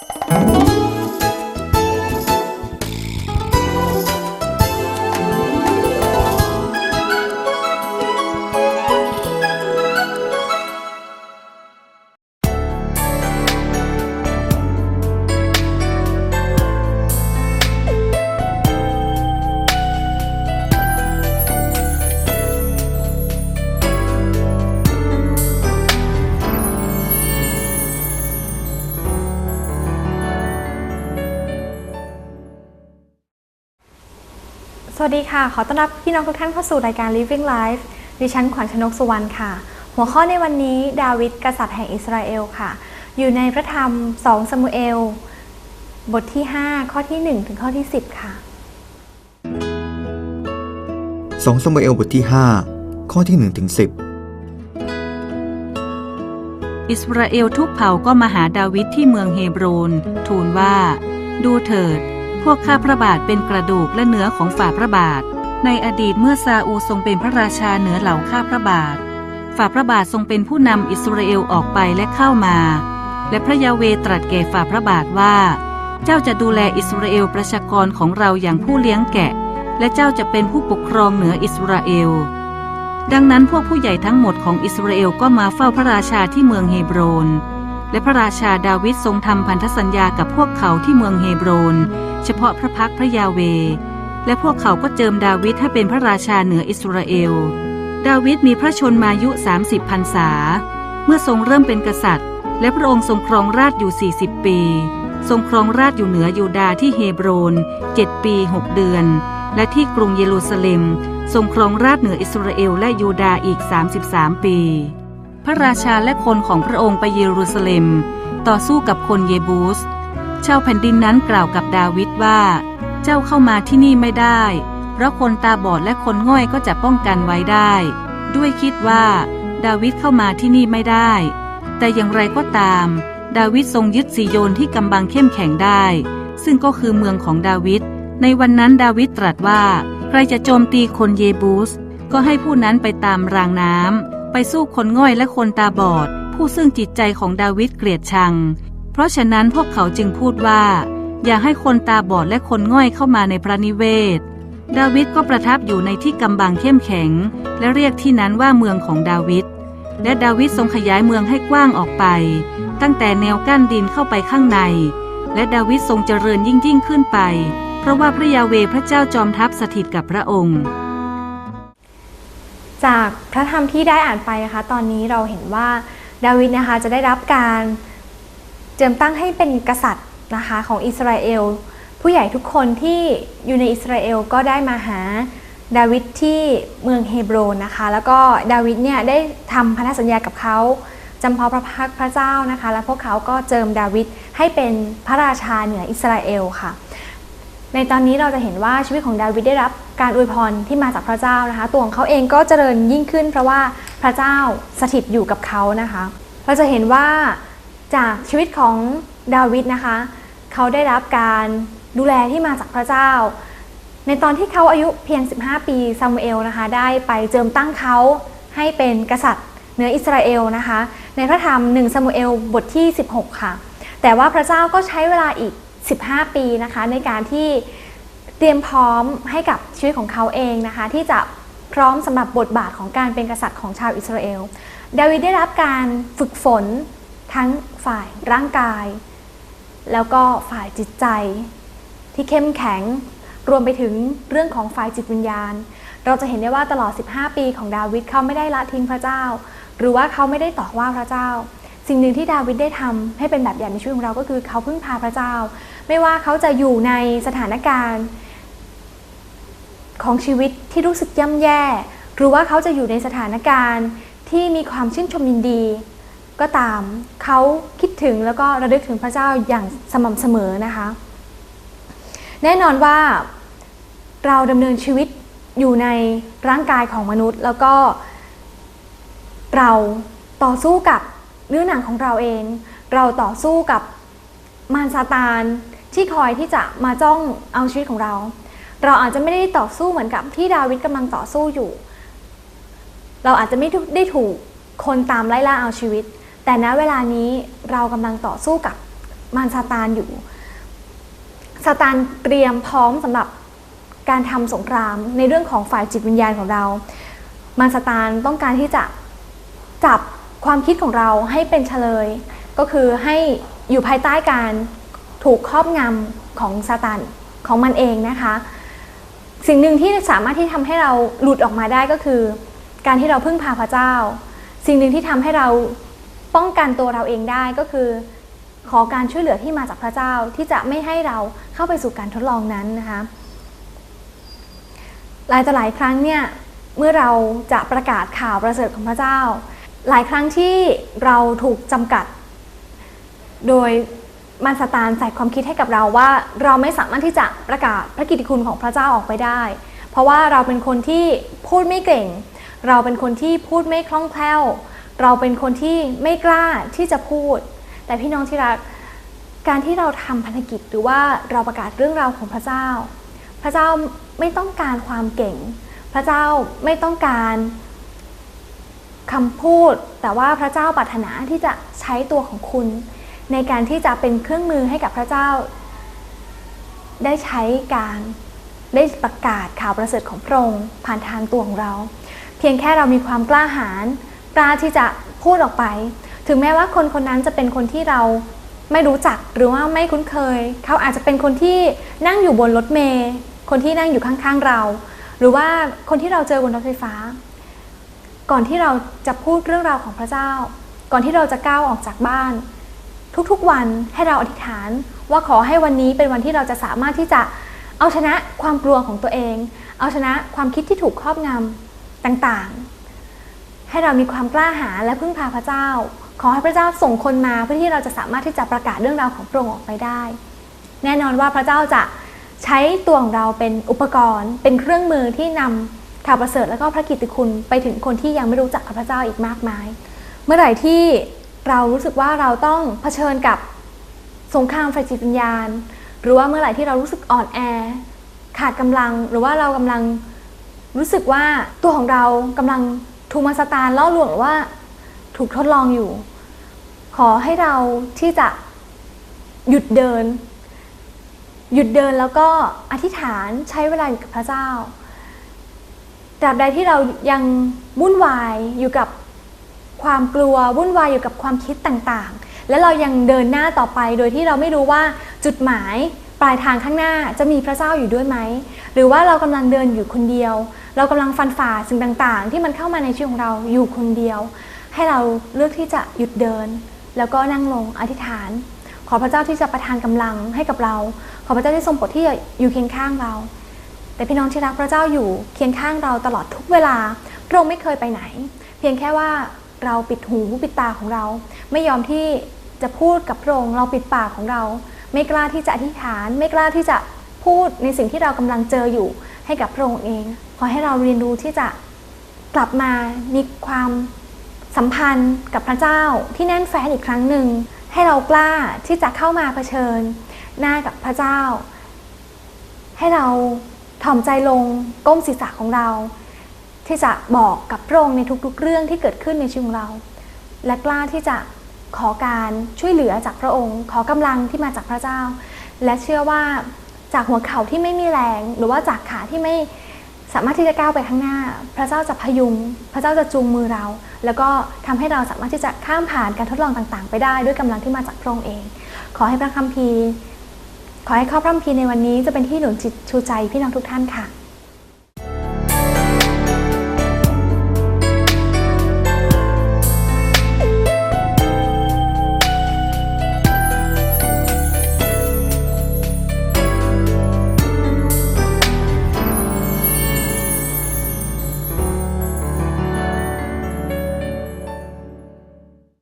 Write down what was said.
you สวัสดีค่ะ ขอต้อนรับพี่น้องทุกท่านเข้าสู่รายการ Living Life ดิฉันขวัญชนกสุวรรณค่ะ หัวข้อในวันนี้ดาวิดกษัตริย์แห่งอิสราเอลค่ะ อยู่ในพระธรรม2สมุเอล บทที่ 5 ข้อที่ 1 ถึงข้อที่ 10 ค่ะ2สมุเอลบทที่ 5 ข้อที่ 1 ถึง 10 อิสราเอลทุกเผ่าก็มาหาดาวิดที่เมืองเฮบรนทูลว่า ดูเถิด พวกข้าพระบาทเป็นกระดูกและเนื้อของฝ่าพระบาท ในอดีตเมื่อซาอูทรงเป็นพระราชาเหนือเหล่าข้าพระบาท ฝ่าพระบาททรงเป็นผู้นำอิสราเอลออกไปและเข้ามา และพระยาเวตรัสแก่ฝ่าพระบาทว่า เจ้าจะดูแลอิสราเอลประชากรของเราอย่างผู้เลี้ยงแกะ และเจ้าจะเป็นผู้ปกครองเหนืออิสราเอล ดังนั้นพวกผู้ใหญ่ทั้งหมดของอิสราเอลก็มาเฝ้าพระราชาที่เมืองเฮบรน และพระราชาดาวิดทรงทำพันธสัญญากับพวกเขาที่เมืองเฮบรน เฉพาะพระพักพระยาเว และพวกเขาก็เจิมดาวิดให้เป็นพระราชาเหนืออิสราเอล ดาวิดมีพระชนมายุ 30พรรษา เมื่อทรงเริ่มเป็นกษัตริย์ และพระองค์ทรงครองราชอยู่ 40 ปี ทรงครองราชอยู่เหนือยูดาห์ที่เฮบรน7ปี 6 เดือน และที่กรุงเยรูซาเล็ม ทรงครองราชเหนืออิสราเอลและยูดาห์อีก 33 ปี พระราชาและคนของพระองค์ไปเยรูซาเล็ม ต่อสู้กับคนเยบูส ชาวแผ่นดินนั้นกล่าวกับดาวิดว่า เจ้าเข้ามาที่นี่ไม่ได้ เพราะคนตาบอดและคนง่อยก็จะป้องกันไว้ได้ ด้วยคิดว่า ดาวิดเข้ามาที่นี่ไม่ได้ แต่อย่างไรก็ตาม ดาวิดทรงยึดซีโยนที่กำบังเข้มแข็งได้ ซึ่งก็คือเมืองของดาวิด ในวันนั้นดาวิดตรัสว่า ใครจะโจมตีคนเยบูส ก็ให้ผู้นั้นไปตามรางน้ำ ไปสู้คนง่อยและคนตาบอด ผู้ซึ่งจิตใจของดาวิดเกลียดชัง เพราะฉะนั้นพวกเขาจึงพูดว่า อย่าให้คนตาบอดและคนง่อยเข้ามาในพระนิเวศ ดาวิดก็ประทับอยู่ในที่กำบังเข้มแข็ง และเรียกที่นั้นว่าเมืองของดาวิดและดาวิดทรงขยายเมืองให้กว้างออกไป ตั้งแต่แนวกั้นดินเข้าไปข้างใน และดาวิดทรงเจริญยิ่งยิ่งขึ้นไป เพราะว่าพระยาเวพระเจ้าจอมทัพสถิตกับพระองค์ จากพระธรรมที่ได้อ่านไปนะคะตอนนี้เราเห็นว่าดาวิดนะคะจะได้รับการเจิมตั้งให้เป็นกษัตริย์นะคะของอิสราเอล ผู้ใหญ่ทุกคนที่อยู่ในอิสราเอลก็ได้มาหาดาวิดที่เมืองเฮบรนนะคะ แล้วก็ดาวิดเนี่ยได้ทำพันธสัญญากับเขาจำเพาะพระพักพระเจ้านะคะ และพวกเขาก็เจิมดาวิดให้เป็นพระราชาเหนืออิสราเอลค่ะ ในตอนนี้เราจะเห็นว่าชีวิตของดาวิดได้รับการอวยพรที่มาจากพระเจ้านะคะ ตัวของเขาเองก็เจริญยิ่งขึ้น เพราะว่าพระเจ้าสถิตอยู่กับเขานะคะ เราจะเห็นว่าจากชีวิตของดาวิดนะคะ เขาได้รับการดูแลที่มาจากพระเจ้า ในตอนที่เขาอายุเพียง 15 ปีซามูเอลนะคะ ได้ไปเจิมตั้งเขาให้เป็นกษัตริย์เหนืออิสราเอลนะคะ ในพระธรรม1ซามูเอลบทที่ 16 ค่ะ แต่ว่าพระเจ้าก็ใช้เวลาอีก 15 ปีนะคะในการที่เตรียมพร้อมให้กับชีวิตของเขาเองนะคะ ที่จะพร้อมสำหรับบทบาทของการเป็นกษัตริย์ของชาวอิสราเอลดาวิดได้รับการฝึกฝนทั้งฝ่ายร่างกาย แล้วก็ฝ่ายจิตใจ ที่เข้มแข็งรวมไปถึงเรื่องของฝ่ายจิตวิญญาณ เราจะเห็นได้ว่าตลอด 15 ปีของดาวิดเขาไม่ได้ละทิ้งพระเจ้า หรือว่าเขาไม่ได้ต่อว่าพระเจ้า สิ่งหนึ่งที่ดาวิดได้ทำให้เป็นแบบอย่างในชีวิตของเราก็คือเขาพึ่งพาพระเจ้า ไม่ว่าเขาจะอยู่ในสถานการณ์ ของชีวิตที่รู้สึกย่ำแย่ หรือว่าเขาจะอยู่ในสถานการณ์ที่มีความชื่นชมยินดี ก็ตามเขาคิดถึงแล้วก็ระลึกถึงพระเจ้าอย่างสม่ำเสมอนะคะ แน่นอนว่าเราดำเนินชีวิตอยู่ในร่างกายของมนุษย์ แล้วก็เราต่อสู้กับเนื้อหนังของเราเอง เราต่อสู้กับมารซาตาน ที่คอยที่จะมาจ้องเอาชีวิตของเรา เราอาจจะไม่ได้ต่อสู้เหมือนกับที่ดาวิดกำลังต่อสู้อยู่ เราอาจจะไม่ได้ถูกคนตามไล่ล่าเอาชีวิต แต่ณเวลานี้เรากำลังต่อสู้กับมารซาตานอยู่ซาตานเตรียมพร้อมสำหรับการทำสงครามในเรื่องของฝ่ายจิตวิญญาณของเรา มารซาตานต้องการที่จะจับความคิดของเราให้เป็นเฉลย ก็คือให้อยู่ภายใต้การ ถูกครอบงำของซาตานของมันเองนะคะ สิ่งหนึ่งที่สามารถที่ทำให้เราหลุดออกมาได้ก็คือ การที่เราพึ่งพาพระเจ้า สิ่งหนึ่งที่ทำให้เราป้องกันตัวเราเองได้ก็คือ ขอการช่วยเหลือที่มาจากพระเจ้าที่จะไม่ให้เราเข้าไปสู่การทดลองนั้นนะคะหลายต่อหลายครั้งเนี่ยเมื่อเราจะประกาศข่าวประเสริฐของพระเจ้า หลายครั้งที่เราถูกจำกัด โดย มารซาตานใส่ความคิดให้กับเราว่า เราไม่สามารถที่จะประกาศพระกิตติคุณของพระเจ้าออกไปได้ เพราะว่าเราเป็นคนที่พูดไม่เก่ง เราเป็นคนที่พูดไม่คล่องแคล่ว เราเป็นคนที่ไม่กล้าที่จะพูด แต่พี่น้องที่รักการที่เราทำพันธกิจหรือว่าเราประกาศเรื่องราวของพระเจ้า พระเจ้าไม่ต้องการความเก่ง พระเจ้าไม่ต้องการคำพูด แต่ว่าพระเจ้าปรารถนาที่จะใช้ตัวของคุณ ในการที่จะเป็นเครื่องมือให้กับพระเจ้า ได้ใช้การได้ประกาศข่าวประเสริฐของพระองค์ผ่านทางตัวของเรา เพียงแค่เรามีความกล้าหาญกล้าที่จะพูดออกไป ถึงแม้ว่าคนคนนั้นจะเป็นคนที่เราไม่รู้จักหรือว่าไม่คุ้นเคย เขาอาจจะเป็นคนที่นั่งอยู่บนรถเมล์คนที่นั่งอยู่ข้างๆเรา หรือว่าคนที่เราเจอบนรถไฟฟ้า ก่อนที่เราจะพูดเรื่องราวของพระเจ้า ก่อนที่เราจะก้าวออกจากบ้าน ทุกๆวันให้เราอธิษฐาน ว่าขอให้วันนี้เป็นวันที่เราจะสามารถที่จะเอาชนะความกลัวของตัวเอง เอาชนะความคิดที่ถูกครอบงำต่างๆ ให้เรามีความกล้าหาญและพึ่งพาพระเจ้า ขอให้พระเจ้าส่งคนมาเพื่อที่เราจะสามารถที่จะประกาศเรื่องราวของพระองค์ออกไปได้ แน่นอนว่าพระเจ้าจะใช้ตัวของเราเป็นอุปกรณ์ เป็นเครื่องมือที่นำข่าวประเสริฐและก็พระกิตติคุณไปถึงคนที่ยังไม่รู้จักกับพระเจ้าอีกมากมาย เมื่อไหร่ที่ เรารู้สึกว่าเราต้องเผชิญกับสงครามไฟจิตวิญญาณ หรือว่าเมื่อไหร่ที่เรารู้สึกอ่อนแอ ขาดกำลังหรือว่าเรากำลังรู้สึกว่าตัวของเรากำลังถูกมาสตานล่อลวงหรือว่าถูกทดลองอยู่ ขอให้เราที่จะหยุดเดิน หยุดเดินแล้วก็อธิษฐานใช้เวลาอยู่กับพระเจ้าตราบใดที่เรายังวุ่นวายอยู่กับ ความกลัววุ่นวายอยู่กับความคิดต่างๆ และเรายังเดินหน้าต่อไปโดยที่เราไม่รู้ว่าจุดหมายปลายทางข้างหน้าจะมีพระเจ้าอยู่ด้วยไหม หรือว่าเรากำลังเดินอยู่คนเดียว เรากำลังฟันฝ่าสิ่งต่างๆ ที่มันเข้ามาในชีวิตของเราอยู่คนเดียว ให้เราเลือกที่จะหยุดเดิน แล้วก็นั่งลงอธิษฐาน ขอพระเจ้าที่จะประทานกำลังให้กับเรา ขอพระเจ้าที่ทรงโปรดที่จะอยู่เคียงข้างเรา แต่พี่น้องที่รักพระเจ้าอยู่เคียงข้างเราตลอดทุกเวลาพระองค์ไม่เคยไปไหน เพียงแค่ว่า เราปิดหูปิดตาของเรา ไม่ยอมที่จะพูดกับพระองค์เราปิดปากของเรา ไม่กล้าที่จะอธิษฐาน ไม่กล้าที่จะพูดในสิ่งที่เรากำลังเจออยู่ให้กับพระองค์เอง ขอให้เราเรียนรู้ที่จะกลับมามีความสัมพันธ์กับพระเจ้าที่แน่นแฟ้นอีกครั้งหนึ่ง ให้เรากล้าที่จะเข้ามาเผชิญ หน้ากับพระเจ้า ให้เราถ่อมใจลงก้มศีรษะของเรา ที่จะบอกกับพระองค์ในทุกๆ เรื่องที่เกิดขึ้นในชีวิตของเรา และกล้าที่จะขอการช่วยเหลือจากพระองค์ ขอกำลังที่มาจากพระเจ้า และเชื่อว่าจากหัวเข่าที่ไม่มีแรง หรือว่าจากขาที่ไม่สามารถที่จะก้าวไปข้างหน้า พระเจ้าจะพยุง พระเจ้าจะจูงมือเรา แล้วก็ทำให้เราสามารถที่จะข้ามผ่านการทดลองต่างๆ ไปได้ด้วยกำลังที่มาจากพระองค์เอง ขอให้พระคัมภีร์ ขอให้ข้อพระคัมภีร์ในวันนี้จะเป็นที่หนุนจิตชูใจพี่น้องทุกท่านค่ะ